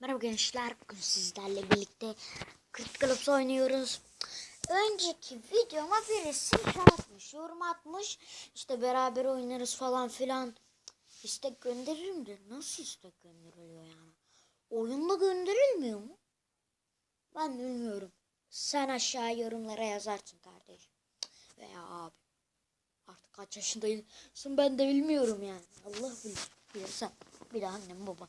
Merhaba gençler. Bugün sizlerle birlikte Critical Ops oynuyoruz. Önceki videoma birisi şey atmış, yorum atmış. İşte beraber oynarız falan filan. İstek gönderirim de nasıl istek gönderiliyor yani? Oyunda gönderilmiyor mu? Ben bilmiyorum. Sen aşağı yorumlara yazarsın kardeşim. Veya abi. Artık kaç yaşındaysın ben de bilmiyorum yani. Allah bilir. Bilirsen. Bir de annem babam.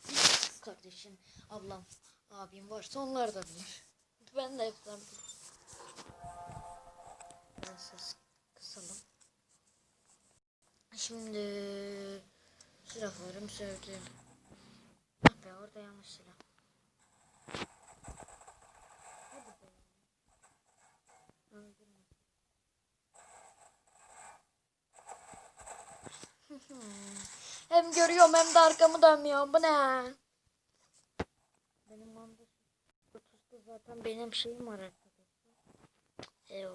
Kardeşim, ablam, abim varsa onlar da bilir. Ben de hepten. Ben ses kısalım. Şimdi silahlarım sevdiğim. Ah be orada yanlış silah. Hem görüyorum hem de arkamı dönmüyorum. Bu ne? Zaten benim şeyim var arkadaşlar. Eyo.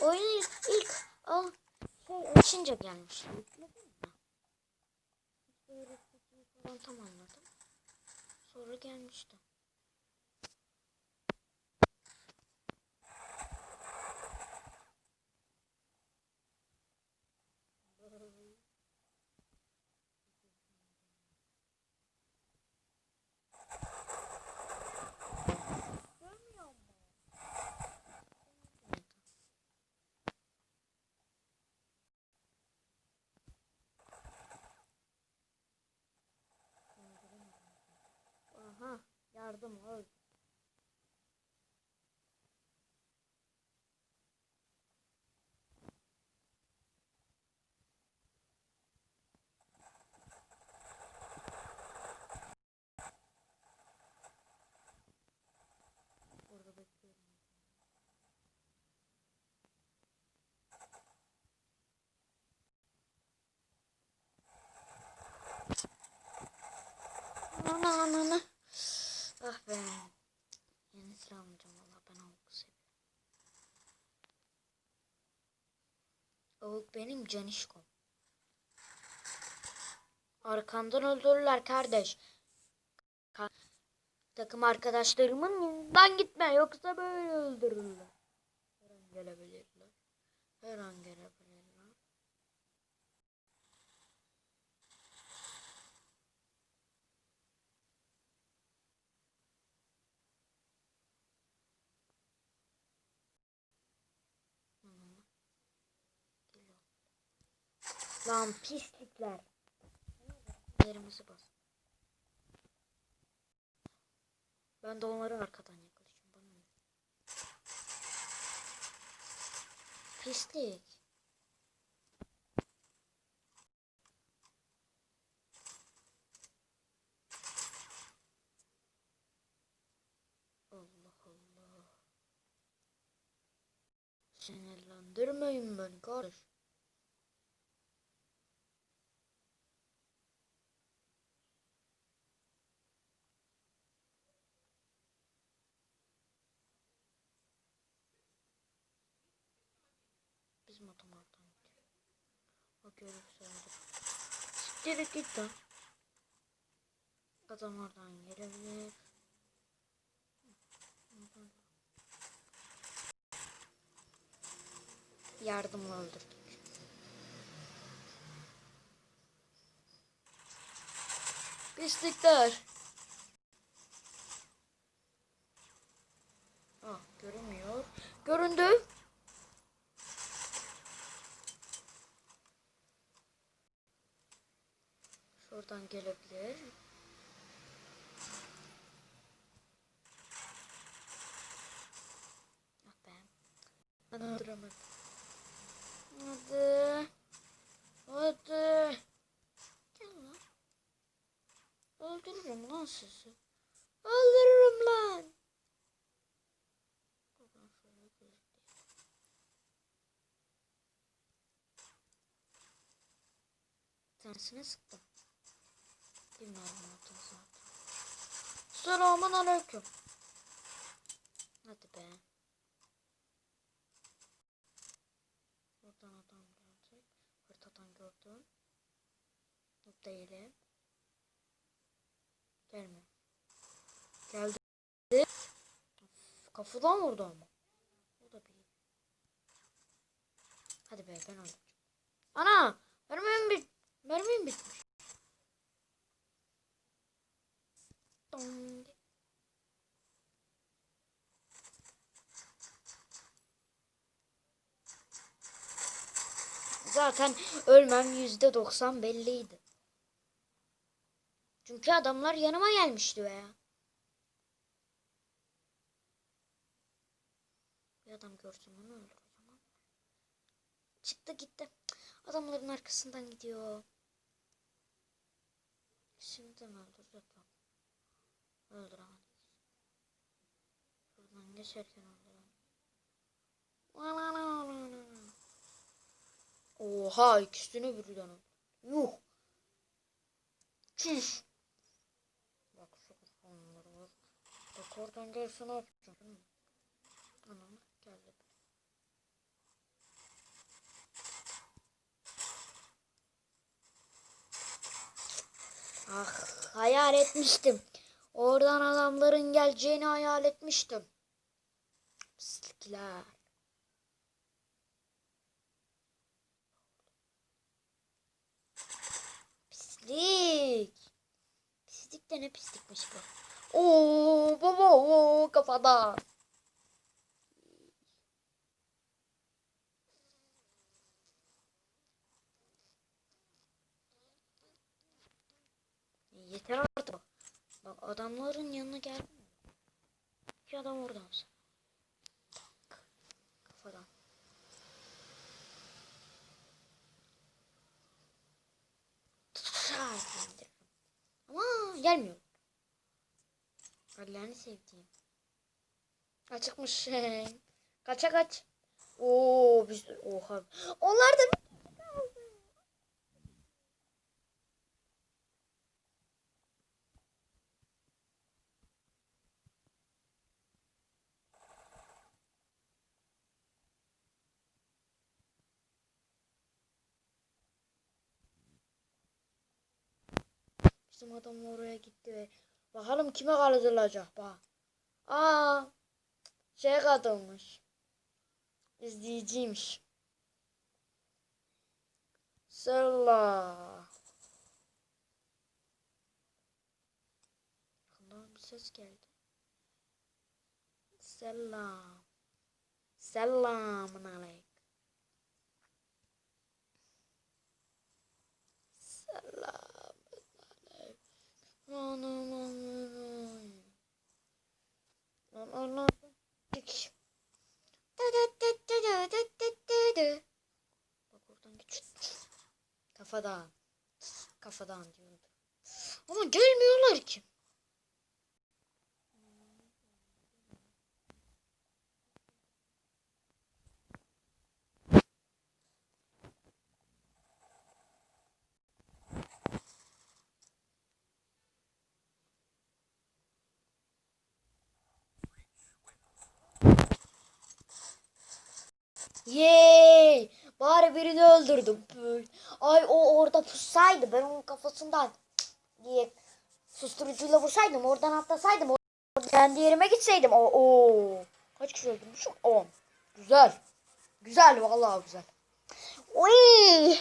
Oyunu ilk, ilk al şey açınca öğreticiyi falan tam anladım. Sonra gelmişti. Orada bekliyorum. Ana ana ana. Ah be. Yeni silah almayacağım valla ben avuk seviyorum. Avuk benim canişkom. Arkandan öldürürler kardeş. Ka- takım arkadaşlarımın yanından gitme yoksa böyle öldürürler. Her an gelebilirler. Her an gelebilirler. Lan pislikler. Yerimizi bas. Ben de onları arkadan yakalayacağım. Bana ne? Pislik. Allah Allah. Sinirlendirmeyin beni kardeş. Adam oradan gidiyor. O görürse öldür. Siktir git lan. Adam oradan gelebilir. Yardımla öldürdük. Pislikler. Ah görünmüyor. Göründü. Şuradan gelebilir. Ah be. Ben öldüremedim. Hadi. Hadi. Gel lan. Öldürürüm lan sizi. Öldürürüm lan. Tersine sıktım. Bilmiyorum artık zaten. Selamun aleyküm. Hadi be. Buradan adam gelecek. Haritadan gördüm. Değilim. Gelmiyor. Geldi. Kafadan vurdu ama. O da bir. Hadi be ben alacağım. Ana! Mermim bit. Mermim bitmiş. Dong. Zaten ölmem yüzde doksan belliydi. Çünkü adamlar yanıma gelmişti veya. Bir adam görsün onu öldüreceğim ama. Çıktı gitti. Adamların arkasından gidiyor. Şimdi mi bak. Öldüremedik. Şuradan geçerken öldüremedik. Oha ikisini birden öldü. Yuh. Çüş. Bak şu kafanları var. Bak oradan gelse ne yapacağım? Anam geldi. Ah hayal etmiştim. Oradan adamların geleceğini hayal etmiştim. Pislikler. Pislik. Pislik de ne pislikmiş bu. Oo baba oo kafadan. Yeter adamların yanına gel. İki adam orada mısın? Kafadan. Ama gelmiyor. Allah'ını sevdiğim. Açıkmış. Kaça kaç. Oo biz oha. Onlar da Bizim adam oraya gitti ve bakalım kime kaldırılacak bak. Aa şey kadınmış. İzleyiciymiş. Sella. Yakından bir ses geldi. Selam. Selamun aleyküm. Selam. Anam anam. Anam. Dik. Bak oradan geç. Kafadan. Kafadan diyordu. Ama gelmiyorlar ki. Yey! Bari birini öldürdüm. Ay o orada pussaydı. Ben onun kafasından diye susturucuyla vursaydım. Oradan atlasaydım. Oradan kendi yerime gitseydim. O, o. Kaç kişi öldürmüşüm? 10. Güzel. Güzel vallahi güzel. Oy!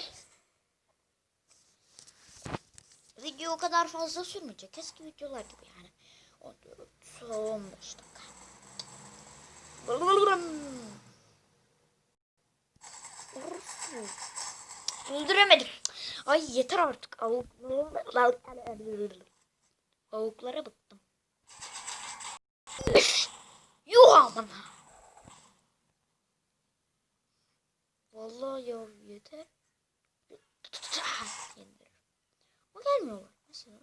Video o kadar fazla sürmeyecek. Eski videolar gibi yani. 14, 15 dakika. Öldüremedim. Ay yeter artık. Avuklara, bıktım. Yuh amına. Vallahi ya yeter. Ama gelmiyorlar. Mesela.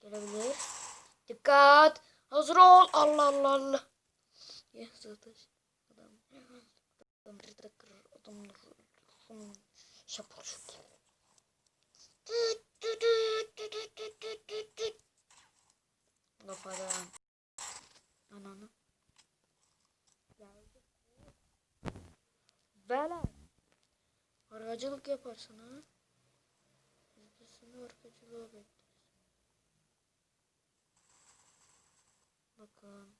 Gelebilir. Dikkat. Hazır ol. Allah Allah Allah. Ya zaten adam. Adam adam adam şapur şapur. Kafadan. Ananı. Bela. Aracılık yaparsın ha. Bunu arkacılığa bekleriz. Bakın.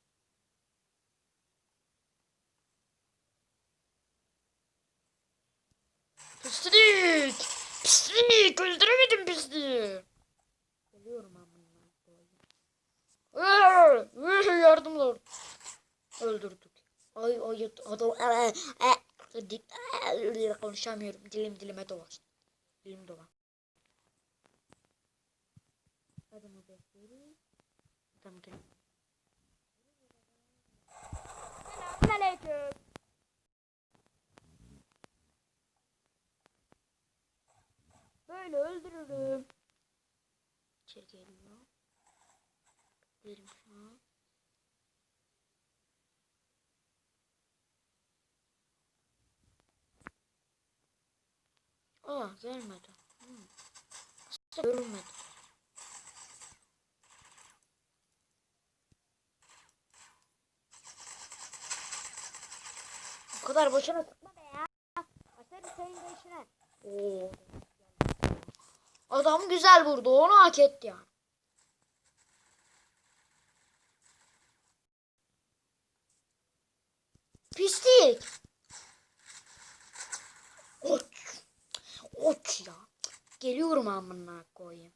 Pislik! Pislik! Öldüremedim pisliği. Ölüyorum amına Yardım ol. Öldürdük. Ay ay adam e, e, e, konuşamıyorum. Dilim dilime dolaştı. Dilim dolan. Adamı bekliyoruz. Adam gel. Selamünaleyküm. Böyle öldürürüm. İçeri geliyor. Derim şu an. Aa gelmedi. Hmm. Aslında. Bu kadar boşuna sıkma be ya. Aferin senin de işine. Oo. Adam güzel vurdu. Onu hak etti yani. Pislik. Ot. Ot ya. Geliyorum amına koyayım.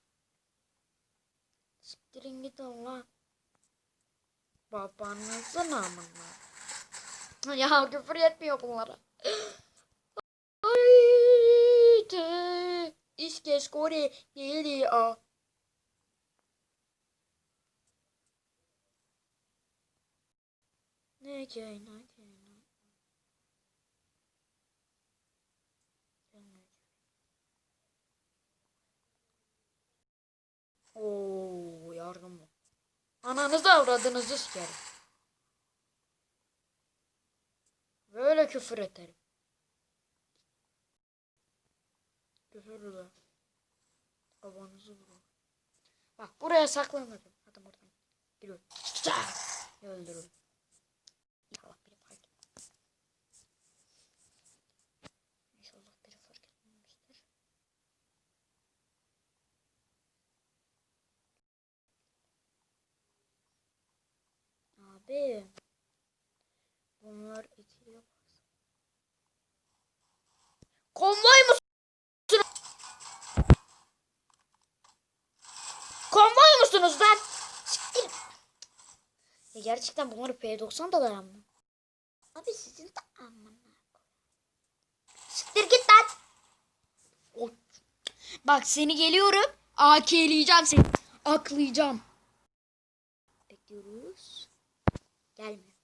Siktirin gidin lan. Babanızın amına. Ya küfür yetmiyor bunlara. Haydi. İske skore geliyor. Ne ki ne ki. Oo yardım mı? Ananızı avradınızı sikerim. Böyle küfür ederim. Küfür de. Babanızı vurun. Bak buraya saklanmadım. Adam oradan geliyor. Öldürün. İnşallah biri fark etmez. İnşallah biri fark. Abi. Bunlar ikili yaparsa. Konvoy musun? Gerçekten bunlar P90 da dayanmıyor. Abi sizin de amına. Siktir git lan. Bak seni geliyorum. AK'leyeceğim seni. Aklayacağım. Bekliyoruz. Gelmiyor.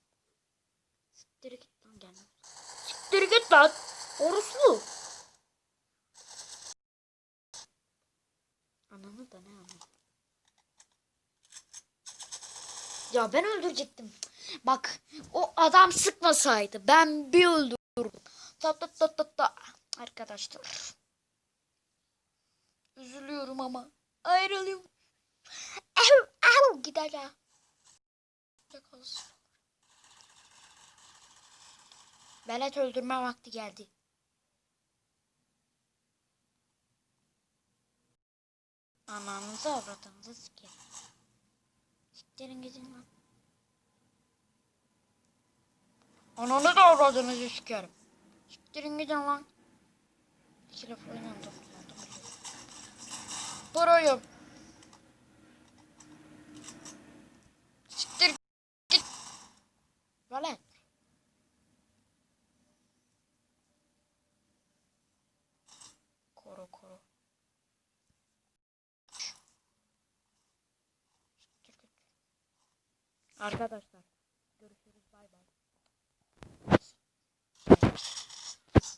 Siktir git lan gelme. Siktir git lan. Orospu. Ananı da ne ananı. Ya ben öldürecektim. Bak o adam sıkmasaydı ben bir öldürürdüm. Ta ta ta ta ta. Arkadaşlar. Üzülüyorum ama. Ayrılıyorum. Ev, ev gider ya. Velet öldürme vakti geldi. Ananızı avradınızı sikerim. Siktirin gidin lan. Ananı da avradınızı sikerim. Siktirin gidin lan. İki laf. Burayım. Siktir git. Velet. Koru koru. Siktir git. Arkadaşlar görüşürüz.